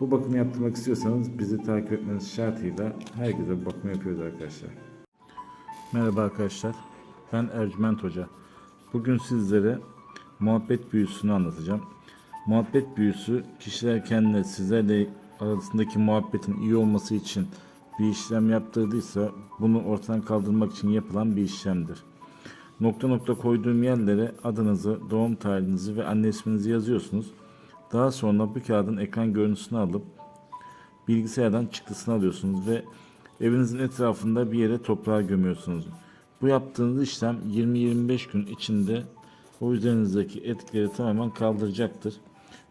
Bu bakımı yaptırmak istiyorsanız bizi takip etmeniz şartıyla herkese bu bakımı yapıyoruz arkadaşlar. Merhaba arkadaşlar. Ben Ercüment Hoca. Bugün sizlere muhabbet büyüsünü anlatacağım. Muhabbet büyüsü kişiler kendine sizlerle arasındaki muhabbetin iyi olması için bir işlem yaptırdıysa bunu ortadan kaldırmak için yapılan bir işlemdir. Nokta nokta koyduğum yerlere adınızı, doğum tarihinizi ve anne isminizi yazıyorsunuz. Daha sonra bu kağıdın ekran görüntüsünü alıp bilgisayardan çıktısını alıyorsunuz ve evinizin etrafında bir yere toprağa gömüyorsunuz. Bu yaptığınız işlem 20-25 gün içinde o üzerinizdeki etkileri tamamen kaldıracaktır.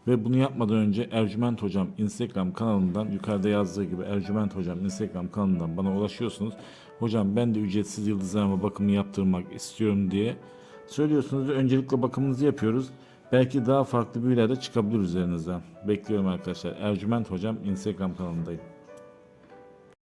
Ve bunu yapmadan önce Ercüment Hocam Instagram kanalından yukarıda yazdığı gibi Ercüment Hocam Instagram kanalından bana ulaşıyorsunuz. Hocam ben de ücretsiz yıldızlarıma bakımı yaptırmak istiyorum diye söylüyorsunuz ve öncelikle bakımınızı yapıyoruz. Belki daha farklı büyüler de çıkabilir üzerinizden. Bekliyorum arkadaşlar. Ercüment Hocam Instagram kanalındayım.